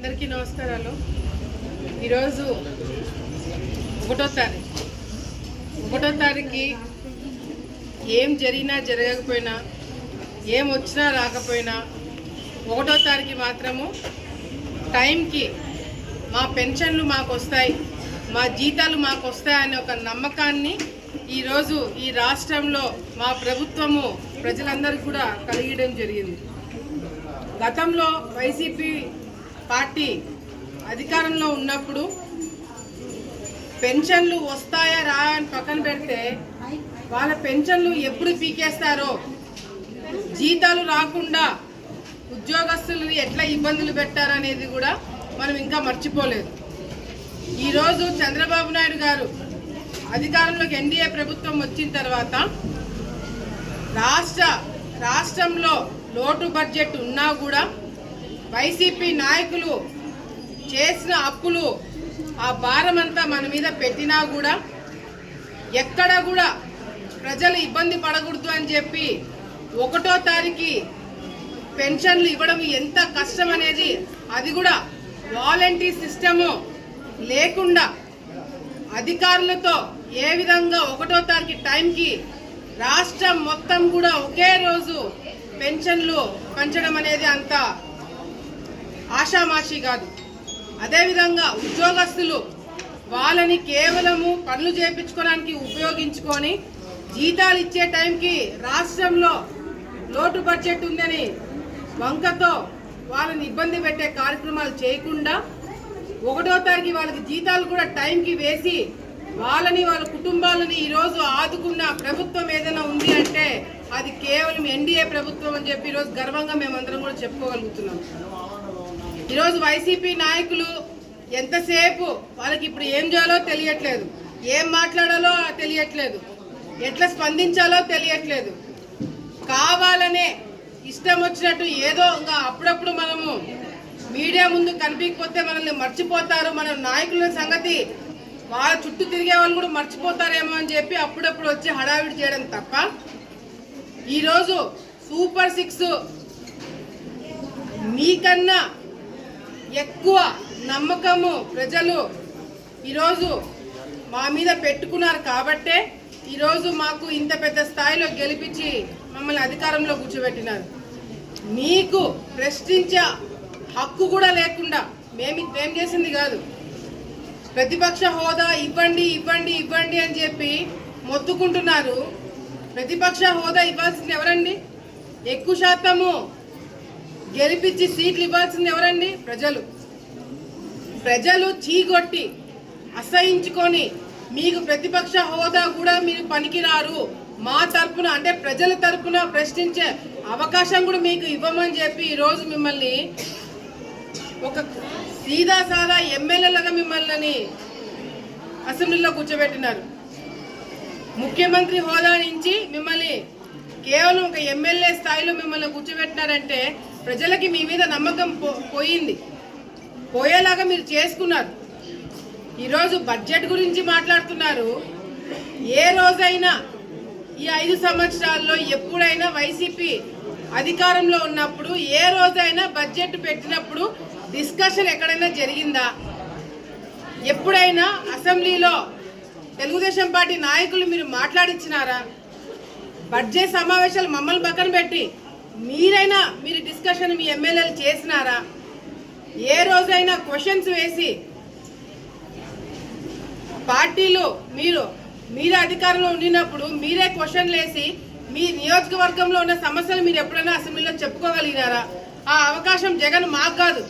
అందరికీ నమస్కారాలు. ఈరోజు ఒకటో తారీఖు. ఒకటో తారీఖు ఏం జరిగినా జరగకపోయినా ఏం వచ్చినా రాకపోయినా ఒకటో తారీఖు మాత్రము టైంకి మా పెన్షన్లు మాకు వస్తాయి మా జీతాలు మాకు వస్తాయనే ఒక నమ్మకాన్ని ఈరోజు ఈ రాష్ట్రంలో మా ప్రభుత్వము ప్రజలందరికీ కూడా కలిగడం జరిగింది. గతంలో వైసీపీ పార్టీ అధికారంలో ఉన్నప్పుడు పెన్షన్లు వస్తాయా రా అని పక్కన పెడితే వాళ్ళ పెన్షన్లు ఎప్పుడు పీకేస్తారో? జీతాలు రాకుండా ఉద్యోగస్తులని ఎట్లా ఇబ్బందులు పెట్టారనేది కూడా మనం ఇంకా మర్చిపోలేదు. ఈరోజు చంద్రబాబు నాయుడు గారు అధికారంలోకి ఎన్డీఏ ప్రభుత్వం వచ్చిన తర్వాత రాష్ట్ర రాష్ట్రంలో లోటు బడ్జెట్ ఉన్నా కూడా వైసీపీ నాయకులు చేసిన అప్పులు ఆ భారం అంతా మన మీద పెట్టినా కూడా ఎక్కడ కూడా ప్రజలు ఇబ్బంది పడకూడదు అని చెప్పి ఒకటో తారీఖు పెన్షన్లు ఇవ్వడం ఎంత కష్టం అనేది అది కూడా వాలంటీ సిస్టము లేకుండా అధికారులతో ఏ విధంగా ఒకటో తారీఖు టైంకి రాష్ట్రం మొత్తం కూడా ఒకే రోజు పెన్షన్లు పంచడం అనేది అంత ఆషామాషి కాదు. అదేవిధంగా ఉద్యోగస్తులు వాళ్ళని కేవలము పనులు చేయించుకోవడానికి ఉపయోగించుకొని జీతాలు ఇచ్చే టైంకి రాష్ట్రంలో లోటు బడ్జెట్ ఉందని వంకతో వాళ్ళని ఇబ్బంది పెట్టే కార్యక్రమాలు చేయకుండా ఒకటో తారీఖు వాళ్ళకి జీతాలు కూడా టైంకి వేసి వాళ్ళని వాళ్ళ కుటుంబాలని ఈరోజు ఆదుకున్న ప్రభుత్వం ఏదైనా ఉంది అంటే అది కేవలం ఎన్డీఏ ప్రభుత్వం అని చెప్పి ఈరోజు గర్వంగా మేమందరం కూడా చెప్పుకోగలుగుతున్నాం. ఈరోజు వైసీపీ నాయకులు ఎంతసేపు వాళ్ళకి ఇప్పుడు ఏం చేయాలో తెలియట్లేదు. ఏం మాట్లాడాలో తెలియట్లేదు. ఎట్లా స్పందించాలో తెలియట్లేదు. కావాలనే ఇష్టం వచ్చినట్టు ఏదో ఇంకా అప్పుడప్పుడు మనము మీడియా ముందు కనిపించకపోతే మనల్ని మర్చిపోతారు. మన నాయకుల సంగతి వాళ్ళ చుట్టూ తిరిగే వాళ్ళు కూడా మర్చిపోతారేమో అని చెప్పి అప్పుడప్పుడు వచ్చి హడావిడి చేయడం తప్ప ఈరోజు సూపర్ సిక్స్ మీకన్నా ఎక్కువ నమ్మకము ప్రజలు ఈరోజు మా మీద పెట్టుకున్నారు కాబట్టే ఈరోజు మాకు ఇంత పెద్ద స్థాయిలో గెలిపించి మమ్మల్ని అధికారంలో కూర్చోబెట్టినారు. మీకు ప్రశ్నించే హక్కు కూడా లేకుండా మేము మేము చేసింది కాదు. ప్రతిపక్ష హోదా ఇవ్వండి ఇవ్వండి ఇవ్వండి అని చెప్పి మొత్తుకుంటున్నారు. ప్రతిపక్ష హోదా ఇవ్వాల్సింది ఎవరండి? ఎక్కువ శాతము గెలిపించి సీట్లు ఇవ్వాల్సింది ఎవరండి? ప్రజలు. ప్రజలు చీగొట్టి అసహించుకొని మీకు ప్రతిపక్ష హోదా కూడా మీరు పనికిరారు. మా తరపున అంటే ప్రజల తరపున ప్రశ్నించే అవకాశం కూడా మీకు ఇవ్వమని చెప్పి ఈరోజు మిమ్మల్ని ఒక సీదా సాదా ఎమ్మెల్యేలుగా మిమ్మల్ని అసెంబ్లీలో కూర్చోబెట్టినారు. ముఖ్యమంత్రి హోదా నుంచి మిమ్మల్ని కేవలం ఒక ఎమ్మెల్యే స్థాయిలో మిమ్మల్ని కూర్చోబెట్టినారంటే ప్రజలకి మీ మీద నమ్మకం పో- పోయింది. పోయేలాగా మీరు చేసుకున్నారు. ఈరోజు బడ్జెట్ గురించి మాట్లాడుతున్నారు. ఏ రోజైనా ఈ ఐదు సంవత్సరాల్లో ఎప్పుడైనా వైసీపీ అధికారంలో ఉన్నప్పుడు ఏ రోజైనా బడ్జెట్ పెట్టినప్పుడు డిస్కషన్ ఎక్కడైనా జరిగిందా? ఎప్పుడైనా అసెంబ్లీలో తెలుగుదేశం పార్టీ నాయకులు మీరు మాట్లాడించినారా బడ్జెట్ సమావేశాలు మమ్మల్ని పక్కన పెట్టి మీరైనా మీరు డిస్కషన్ మీ ఎమ్మెల్యేలు చేసినారా? ఏ రోజైనా క్వశ్చన్స్ వేసి పార్టీలు మీరు మీరే అధికారంలో ఉండినప్పుడు మీరే క్వశ్చన్లు వేసి మీ నియోజకవర్గంలో ఉన్న సమస్యలు మీరు ఎప్పుడైనా అసెంబ్లీలో చెప్పుకోగలిగినారా? ఆ అవకాశం జగన్ మాకు కాదు.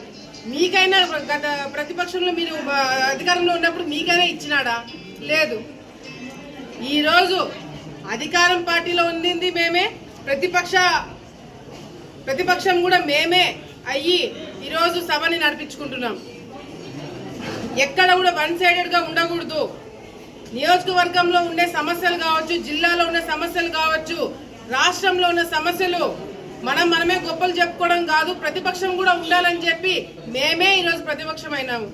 మీకైనా గత ప్రతిపక్షంలో మీరు అధికారంలో ఉన్నప్పుడు మీకైనా ఇచ్చినాడా? లేదు. ఈరోజు అధికారం పార్టీలో ఉండింది మేమే. ప్రతిపక్ష ప్రతిపక్షం కూడా మేమే అయ్యి ఈరోజు సభని నడిపించుకుంటున్నాం. ఎక్కడ కూడా వన్ సైడెడ్గా ఉండకూడదు. నియోజకవర్గంలో ఉండే సమస్యలు కావచ్చు జిల్లాలో ఉన్న సమస్యలు కావచ్చు రాష్ట్రంలో ఉన్న సమస్యలు మనం మనమే గొప్పలు చెప్పుకోవడం కాదు ప్రతిపక్షం కూడా ఉండాలని చెప్పి మేమే ఈరోజు ప్రతిపక్షం అయినాము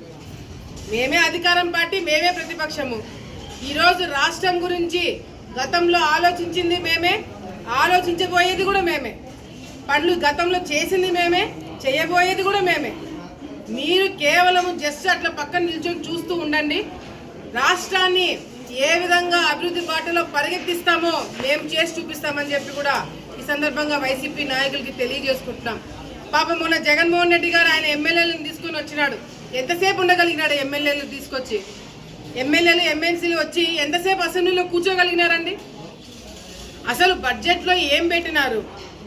మేమే అధికారం పార్టీ మేమే ప్రతిపక్షము. ఈరోజు రాష్ట్రం గురించి గతంలో ఆలోచించింది మేమే ఆలోచించబోయేది కూడా మేమే. పనులు గతంలో చేసింది మేమే చేయబోయేది కూడా మేమే. మీరు కేవలం జస్ట్ అట్లా పక్కన నిల్చొని చూస్తూ ఉండండి. రాష్ట్రాన్ని ఏ విధంగా అభివృద్ధి బాటలో పరిగెత్తిస్తామో మేము చేసి చూపిస్తామని చెప్పి కూడా ఈ సందర్భంగా వైసీపీ నాయకులకి తెలియజేసుకుంటున్నాం. పాపం మొన్న జగన్మోహన్ రెడ్డి గారు ఆయన ఎమ్మెల్యేలను తీసుకొని వచ్చినాడు. ఎంతసేపు ఉండగలిగినాడు ఎమ్మెల్యేలు తీసుకొచ్చి? ఎమ్మెల్యేలు ఎమ్మెల్సీలు వచ్చి ఎంతసేపు అసెంబ్లీలో కూర్చోగలిగినారండి? అసలు బడ్జెట్లో ఏం పెట్టినారు?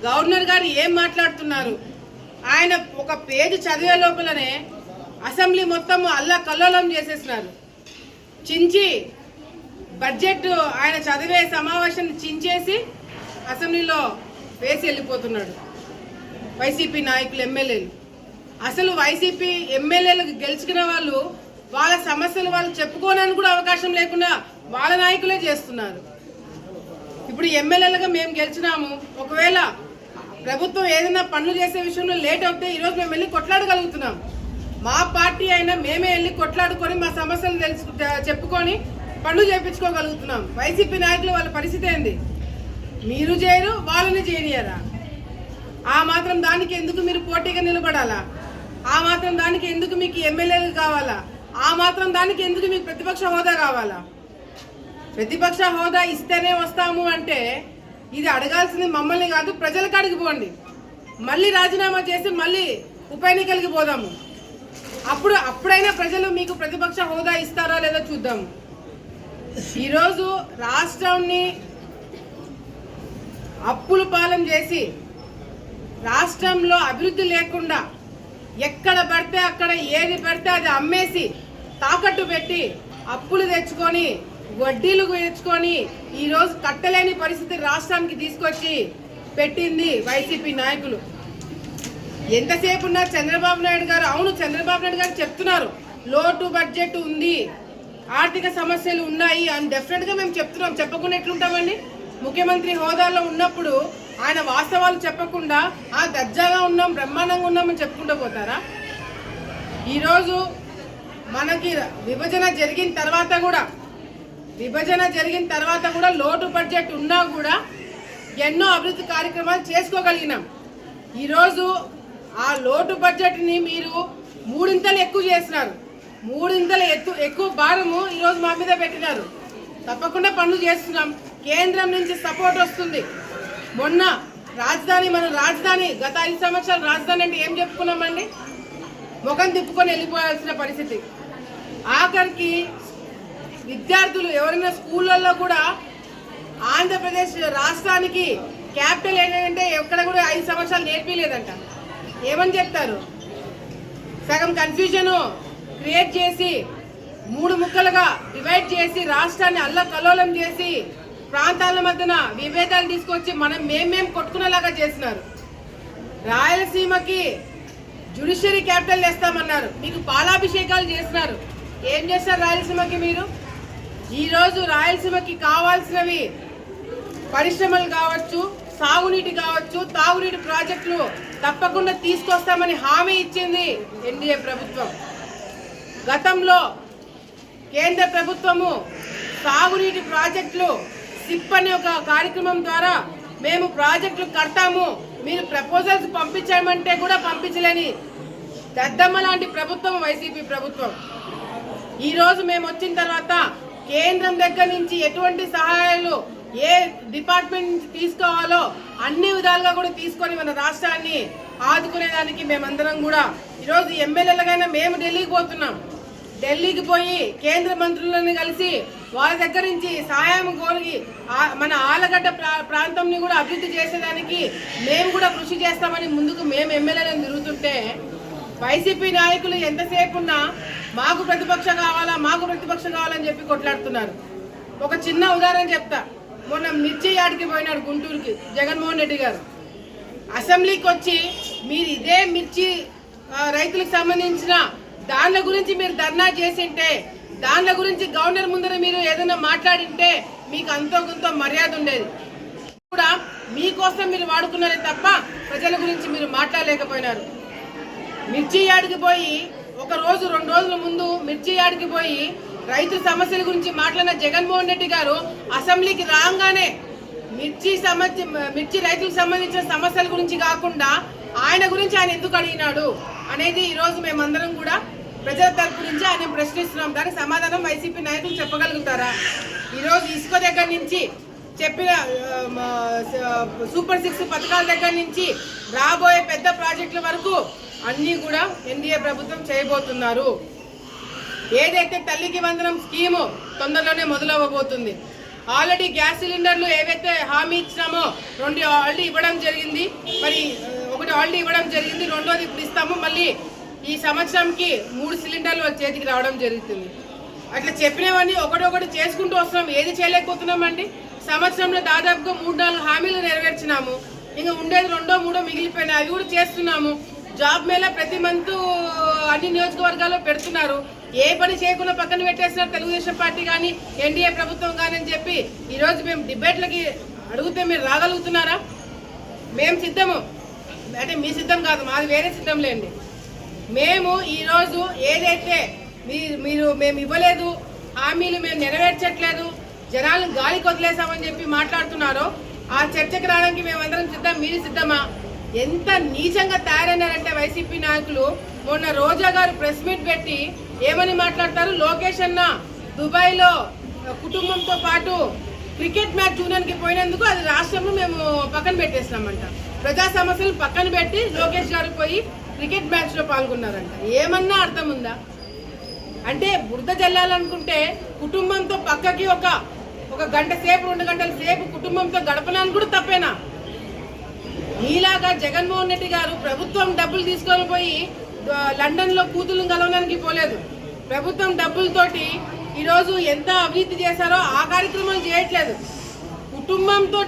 గవర్నర్ గారు ఏం మాట్లాడుతున్నారు? ఆయన ఒక పేజీ చదివే లోపలనే అసెంబ్లీ మొత్తం అల్లా కల్లోలం చేసేసినారు. చించి బడ్జెట్ ఆయన చదివే సమావేశం చించేసి అసెంబ్లీలో వేసి వెళ్ళిపోతున్నాడు. వైసీపీ నాయకులు ఎమ్మెల్యేలు. అసలు వైసీపీ ఎమ్మెల్యేలకు గెలుచుకున్న వాళ్ళు వాళ్ళ సమస్యలు వాళ్ళు చెప్పుకోనని కూడా అవకాశం లేకుండా వాళ్ళ నాయకులే చేస్తున్నారు. ఇప్పుడు ఎమ్మెల్యేలుగా మేము గెలిచినాము. ఒకవేళ ప్రభుత్వం ఏదైనా పనులు చేసే విషయంలో లేట్ అవుతే ఈరోజు మేము వెళ్ళి కొట్లాడగలుగుతున్నాం. మా పార్టీ అయినా మేమే వెళ్ళి కొట్లాడుకొని మా సమస్యలు తెలుసు చెప్పుకొని పనులు చేయించుకోగలుగుతున్నాం వైసీపీ నాయకులు వాళ్ళ పరిస్థితి ఏంది? మీరు చేయరు వాళ్ళని చేయనియరా? ఆ మాత్రం దానికి ఎందుకు మీరు పోటీగా నిలబడాలా? ఆ మాత్రం దానికి ఎందుకు మీకు ఎమ్మెల్యేలు కావాలా? ఆ మాత్రం దానికి ఎందుకు మీకు ప్రతిపక్ష హోదా కావాలా ప్రతిపక్ష హోదా ఇస్తేనే వస్తాము అంటే ఇది అడగాల్సింది మమ్మల్ని కాదు ప్రజల కాడికి పోండి. మళ్ళీ రాజీనామా చేసి మళ్ళీ ఉప ఎన్నికలకి పోదాము. అప్పుడు అప్పుడైనా ప్రజలు మీకు ప్రతిపక్ష హోదా ఇస్తారా లేదా చూద్దాము ఈరోజు రాష్ట్రాన్ని అప్పులు పాలన చేసి రాష్ట్రంలో అభివృద్ధి లేకుండా ఎక్కడ పడితే అక్కడ ఏది పడితే అది అమ్మేసి తాకట్టు పెట్టి అప్పులు తెచ్చుకొని వడ్డీలు తెచ్చుకొని ఈరోజు కట్టలేని పరిస్థితి రాష్ట్రానికి తీసుకొచ్చి పెట్టింది వైసీపీ నాయకులు. ఎంతసేపు ఉన్నా చంద్రబాబు నాయుడు గారు అవును చంద్రబాబు నాయుడు గారు చెప్తున్నారు లోటు బడ్జెట్ ఉంది ఆర్థిక సమస్యలు ఉన్నాయి అని డెఫినెట్గా మేము చెప్తున్నాం చెప్పకుండా ఎట్లుంటామండి? ముఖ్యమంత్రి హోదాలో ఉన్నప్పుడు ఆయన వాస్తవాలు చెప్పకుండా ఆ దర్జాగా ఉన్నాం బ్రహ్మాండంగా ఉన్నామని చెప్పుకుంటూ పోతారా? ఈరోజు మనకి విభజన జరిగిన తర్వాత కూడా విభజన జరిగిన తర్వాత కూడా లోటు బడ్జెట్ ఉన్నా కూడా ఎన్నో అభివృద్ధి కార్యక్రమాలు చేసుకోగలిగినాం. ఈరోజు ఆ లోటు బడ్జెట్ని మీరు మూడింతలు ఎక్కువ చేసినారు. మూడింతలు ఎత్తు ఎక్కువ భారము ఈరోజు మా మీద పెట్టినారు. తప్పకుండా పనులు చేస్తున్నాం. కేంద్రం నుంచి సపోర్ట్ వస్తుంది. మొన్న రాజధాని మన రాజధాని గత ఐదు సంవత్సరాలు రాజధాని అంటే ఏం చెప్పుకున్నామండి? ముఖం తిప్పుకొని వెళ్ళిపోవాల్సిన పరిస్థితి. ఆఖరికి విద్యార్థులు ఎవరైనా స్కూళ్ళల్లో కూడా ఆంధ్రప్రదేశ్ రాష్ట్రానికి క్యాపిటల్ ఏంటంటే ఎక్కడ కూడా ఐదు సంవత్సరాలు నేర్పించలేదంట ఏమని చెప్తారు? సగం కన్ఫ్యూజను క్రియేట్ చేసి మూడు ముక్కలుగా డివైడ్ చేసి రాష్ట్రాన్ని అల్లకల్లోలం చేసి ప్రాంతాల మధ్యన విభేదాలు తీసుకొచ్చి మనం మేమేం కొట్టుకునేలాగా చేసినారు. రాయలసీమకి జ్యుడిషియరీ క్యాపిటల్ వేస్తామన్నారు మీకు పాలాభిషేకాలు చేసినారు. ఏం చేస్తారు రాయలసీమకి మీరు? ఈరోజు రాయలసీమకి కావాల్సినవి పరిశ్రమలు కావచ్చు సాగునీటి కావచ్చు తాగునీటి ప్రాజెక్టులు తప్పకుండా తీసుకొస్తామని హామీ ఇచ్చింది ఎన్డీఏ ప్రభుత్వం. గతంలో కేంద్ర ప్రభుత్వము సాగునీటి ప్రాజెక్టులు సిప్ అనే ఒక కార్యక్రమం ద్వారా మేము ప్రాజెక్టులు కడతాము మీరు ప్రపోజల్స్ పంపించామంటే కూడా పంపించలేని దద్దమ్మ లాంటి ప్రభుత్వం వైసీపీ ప్రభుత్వం. ఈరోజు మేము వచ్చిన తర్వాత కేంద్రం దగ్గర నుంచి ఎటువంటి సహాయాలు ఏ డిపార్ట్మెంట్ నుంచి తీసుకోవాలో అన్ని విధాలుగా కూడా తీసుకొని మన రాష్ట్రాన్ని ఆదుకునేదానికి మేమందరం కూడా. ఈరోజు ఎమ్మెల్యేలుగానే మేము ఢిల్లీకి పోతున్నాం. ఢిల్లీకి పోయి కేంద్ర మంత్రులను కలిసి వారి దగ్గర నుంచి సహాయం కోరి మన ఆలగడ్డ ప్రా- ప్రాంతంని కూడా అభివృద్ధి చేసేదానికి మేము కూడా కృషి చేస్తామని ముందుకు మేము ఎమ్మెల్యేలను తిరుగుతుంటే వైసీపీ నాయకులు ఎంతసేపు ఉన్నా మాకు ప్రతిపక్ష కావాలా మాకు ప్రతిపక్ష కావాలని చెప్పి కొట్లాడుతున్నారు. ఒక చిన్న ఉదాహరణ చెప్తా. మొన్న మిర్చి యాడికి పోయినాడు గుంటూరుకి జగన్మోహన్ రెడ్డి గారు. అసెంబ్లీకి వచ్చి మీరు ఇదే మిర్చి రైతులకు సంబంధించిన దాని గురించి మీరు ధర్నా చేసింటే దాని గురించి గవర్నర్ ముందర మీరు ఏదైనా మాట్లాడింటే మీకు అంతో కొంత మర్యాద ఉండేది. కూడా మీకోసం మీరు వాడుకున్నారే తప్ప ప్రజల గురించి మీరు మాట్లాడలేకపోయినారు. మిర్చి యాడికి పోయి ఒక రోజు రెండు రోజుల ముందు మిర్చి యాడికి పోయి రైతు సమస్యల గురించి మాట్లాడిన జగన్మోహన్ రెడ్డి గారు అసెంబ్లీకి రాగానే మిర్చి సంబంధించి మిర్చి రైతులకు సంబంధించిన సమస్యల గురించి కాకుండా ఆయన గురించి ఆయన ఎందుకు అడిగినాడు అనేది ఈరోజు మేమందరం కూడా ప్రజల తరపు నుంచి ఆయన ప్రశ్నిస్తున్నాం. దానికి సమాధానం వైసీపీ నాయకులు చెప్పగలుగుతారా? ఈరోజు ఇసుక దగ్గర నుంచి చెప్పిన మా, సూపర్ సిక్స్ పథకాల దగ్గర నుంచి రాబోయే పెద్ద ప్రాజెక్టుల వరకు అన్నీ కూడా ఎన్డీఏ ప్రభుత్వం చేయబోతున్నారు. ఏదైతే తల్లికి వందనం స్కీము తొందరలోనే మొదలవ్వబోతుంది. ఆల్రెడీ గ్యాస్ సిలిండర్లు ఏవైతే హామీ ఇచ్చినామో రెండు ఆల్రెడీ ఇవ్వడం జరిగింది. మరి ఒకటి ఆల్రెడీ ఇవ్వడం జరిగింది రెండోది ఇప్పుడు ఇస్తాము. మళ్ళీ ఈ సంవత్సరంకి మూడు సిలిండర్లు చేతికి రావడం జరుగుతుంది. అట్లా చెప్పినవన్నీ ఒకటొకటి చేసుకుంటూ వస్తున్నాం. ఏది చేయలేకపోతున్నామండి సంవత్సరంలో దాదాపుగా మూడు నాలుగు హామీలు నెరవేర్చినాము. ఇంకా ఉండేది రెండో మూడో మిగిలిపోయినాయి. అవి కూడా చేస్తున్నాము. జాబ్ మేళ ప్రతి మంత్ అన్ని నియోజకవర్గాల్లో పెడుతున్నారు. ఏ పని చేయకుండా పక్కన పెట్టేస్తున్నారు తెలుగుదేశం పార్టీ కానీ ఎన్డీఏ ప్రభుత్వం కానీ అని చెప్పి ఈరోజు మేము డిబేట్లకి అడిగితే మీరు రాగలుగుతున్నారా? మేము సిద్ధము. అంటే మీ సిద్ధం కాదు మాది వేరే సిద్ధం లేండి. మేము ఈరోజు ఏదైతే మీరు మీరు మేము ఇవ్వలేదు హామీలు మేము నెరవేర్చట్లేదు జనాలను గాలికి వదిలేసామని చెప్పి మాట్లాడుతున్నారో ఆ చర్చకు రావడానికి మేమందరం సిద్ధం మీరు సిద్ధమా? ఎంత నీచంగా తయారైనారంటే వైసీపీ నాయకులు? మొన్న రోజా గారు ప్రెస్ మీట్ పెట్టి ఏమని మాట్లాడతారు? లోకేష్ అన్న దుబాయ్లో కుటుంబంతో పాటు క్రికెట్ మ్యాచ్ చూడడానికి పోయినందుకు అది రాష్ట్రంలో మేము పక్కన పెట్టేసినామంట. ప్రజా సమస్యలు పక్కన పెట్టి లోకేష్ గారు పోయి క్రికెట్ మ్యాచ్లో పాల్గొన్నారంట. ఏమన్నా అర్థం ఉందా అంటే బురద జల్లాలనుకుంటే కుటుంబంతో పక్కకి ఒక ఒక గంట సేపు రెండు గంటల సేపు కుటుంబంతో గడపడానికి కూడా తప్పేనా? నీలాగా జగన్మోహన్ రెడ్డి గారు ప్రభుత్వం డబ్బులు తీసుకొని పోయి లండన్లో లండన్లో కలవడానికి పోలేదు. ప్రభుత్వం డబ్బులతోటి ఈరోజు ఎంత అభివృద్ధి చేశారో ఆ కార్యక్రమాలు చేయట్లేదు. కుటుంబంతో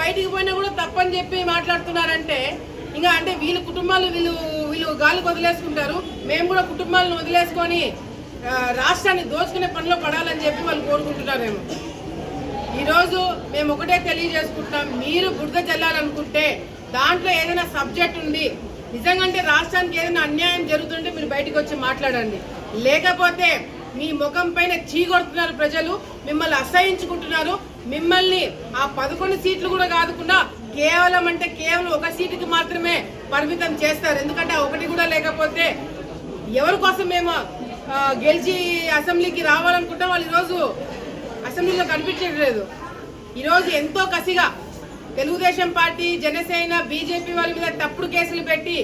బయటికి పోయినా కూడా తప్పని చెప్పి మాట్లాడుతున్నారంటే ఇంకా అంటే వీళ్ళ కుటుంబాలు వీళ్ళు వీళ్ళు గాలి వదిలేసుకుంటారు. మేము కూడా కుటుంబాలను వదిలేసుకొని రాష్ట్రాన్ని దోచుకునే పనిలో పడాలని చెప్పి వాళ్ళు కోరుకుంటున్నారేమో. ఈరోజు మేము ఒకటే తెలియజేసుకుంటాం మీరు బురద చల్లాలనుకుంటే దాంట్లో ఏదైనా సబ్జెక్ట్ ఉంది నిజంగా అంటే రాష్ట్రానికి ఏదైనా అన్యాయం జరుగుతుంటే మీరు బయటకు వచ్చి మాట్లాడండి. లేకపోతే మీ ముఖం పైన చీగొడుతున్నారు ప్రజలు మిమ్మల్ని అసహించుకుంటున్నారు మిమ్మల్ని ఆ పదకొండు సీట్లు కూడా కాదుకుండా కేవలం అంటే కేవలం ఒక సీటుకి మాత్రమే పరిమితం చేస్తారు. ఎందుకంటే ఒకటి కూడా లేకపోతే ఎవరి కోసం మేము గెలిచి అసెంబ్లీకి రావాలనుకుంటాం వాళ్ళు ఈరోజు అసెంబ్లీలో కనిపించట్లేదు ఈరోజు ఎంతో కసిగా తెలుగుదేశం పార్టీ జనసేన బీజేపీ వాళ్ళ మీద తప్పుడు కేసులు పెట్టి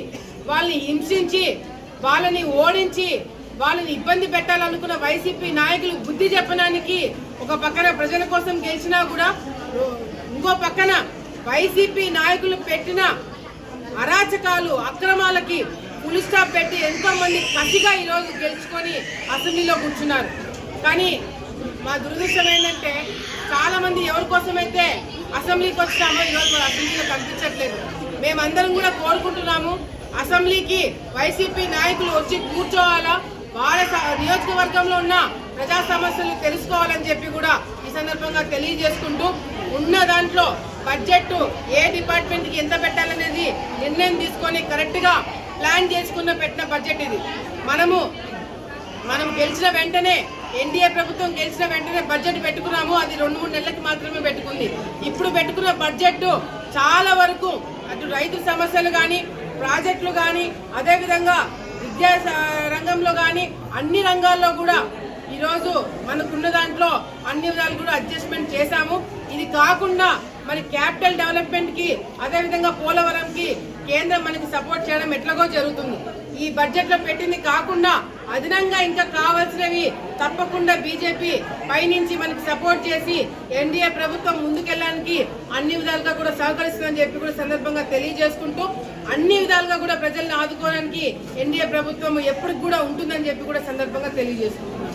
వాళ్ళని హింసించి వాళ్ళని ఓడించి వాళ్ళని ఇబ్బంది పెట్టాలనుకున్న వైసీపీ నాయకులు బుద్ధి చెప్పడానికి ఒక పక్కన ప్రజల కోసం గెలిచినా కూడా ఇంకో పక్కన వైసీపీ నాయకులు పెట్టిన అరాచకాలు అక్రమాలకి పులి స్టాప్ పెట్టి ఎంతో మంది కసిగా ఈరోజు గెలుచుకొని అసెంబ్లీలో కూర్చున్నారు. కానీ మా దురదృష్టం ఏంటంటే చాలా మంది ఎవరి కోసమైతే అసెంబ్లీకి వచ్చామో ఈరోజు మన అసెంబ్లీలో కనిపించట్లేదు. మేమందరం కూడా కోరుకుంటున్నాము అసెంబ్లీకి వైసీపీ నాయకులు వచ్చి కూర్చోవాలా? వాళ్ళ నియోజకవర్గంలో ఉన్న ప్రజా సమస్యలు తెలుసుకోవాలని చెప్పి కూడా ఈ సందర్భంగా తెలియజేసుకుంటూ ఉన్న దాంట్లో బడ్జెట్ ఏ డిపార్ట్మెంట్కి ఎంత పెట్టాలనేది నిర్ణయం తీసుకొని కరెక్ట్గా ప్లాన్ చేసుకున్న పెట్టిన బడ్జెట్ ఇది. మనము మనం గెలిచిన వెంటనే ఎన్డీఏ ప్రభుత్వం గెలిచిన వెంటనే బడ్జెట్ పెట్టుకున్నాము. అది రెండు మూడు నెలలకు మాత్రమే పెట్టుకుంది. ఇప్పుడు పెట్టుకున్న బడ్జెట్ చాలా వరకు అటు రైతు సమస్యలు కానీ ప్రాజెక్టులు కానీ అదేవిధంగా విద్యా రంగంలో కానీ అన్ని రంగాల్లో కూడా ఈరోజు మనకున్న దాంట్లో అన్ని విధాలు కూడా అడ్జస్ట్మెంట్ చేశాము. ఇది కాకుండా మరి క్యాపిటల్ డెవలప్మెంట్కి అదేవిధంగా పోలవరంకి కేంద్రం మనకి సపోర్ట్ చేయడం ఎట్లాగో జరుగుతుంది. ఈ బడ్జెట్లో పెట్టింది కాకుండా అదనంగా ఇంకా కావాల్సినవి తప్పకుండా బీజేపీ పైనుంచి మనకి సపోర్ట్ చేసి ఎన్డీఏ ప్రభుత్వం ముందుకెళ్ళడానికి అన్ని విధాలుగా కూడా సహకరిస్తుందని చెప్పి కూడా సందర్భంగా తెలియజేసుకుంటూ అన్ని విధాలుగా కూడా ప్రజల్ని ఆదుకోవడానికి ఎన్డీఏ ప్రభుత్వం ఎప్పటికి కూడా ఉంటుందని చెప్పి కూడా సందర్భంగా తెలియజేసుకుంటున్నాం.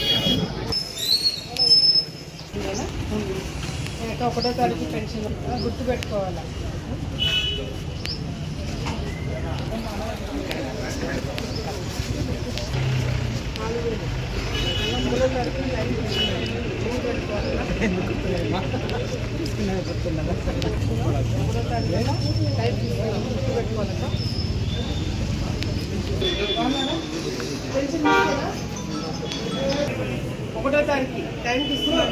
ఇంకా ఒకటో తారీఖు పెన్షన్ గుర్తుపెట్టుకోవాలా? మూడో తారీఖు లైన్ గుర్తు ఒకటో తారీఖు టైం తీసుకున్నాం గుర్తు పెన్షన్ ఒకటో తారీఖు టైం తీసుకున్నాం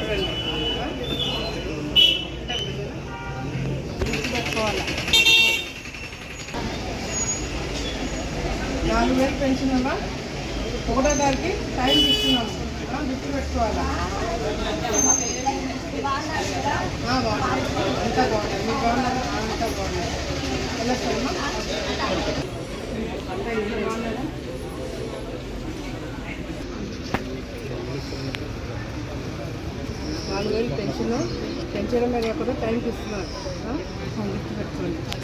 రండి నాలుగు వేలు పెన్షన్ అమ్మా. ఒకటో తారీఖు టైం తీసుకున్నాము గుర్తు పెట్టుకోవాలా? ఆ, అంతా బాగున్నాయి మీరు బాగున్నారా అంతా బాగున్నాయి వెళ్ళొస్తామా అంతా బాగున్నారా? నాలుగు వేలు పెన్షన్. మరి ఎక్కడో టైంకి ఇస్తున్నారు.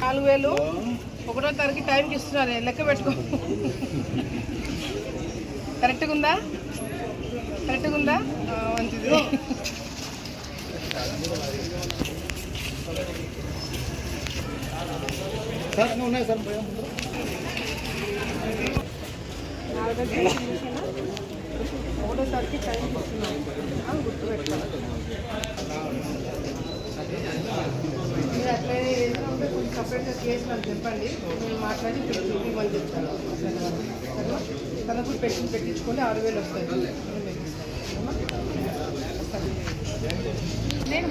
నాలుగు వేలు. ఒకటో తారీఖు టైంకి ఇస్తున్నారు. లెక్క పెట్టుకో. కరెక్ట్గా ఉందా? కరెక్ట్గా ఉందా? మంచిది. ఉన్నాయి సార్ నాలుగో తారీఖు పెన్షన్ ఒకటో తారీఖు టైంకి ఇస్తున్నాం ఆ, గుర్తుపెట్టుకోవాలి మీరు అట్లనే ఏదైనా ఉంటే కొంచెం సపరేట్గా చేసి నాకు చెప్పండి నేను మాట్లాడి చూపించమని చెప్తాను. తనకు పెట్టి పెట్టించుకొని ఆరు వేలు వస్తాయి నేను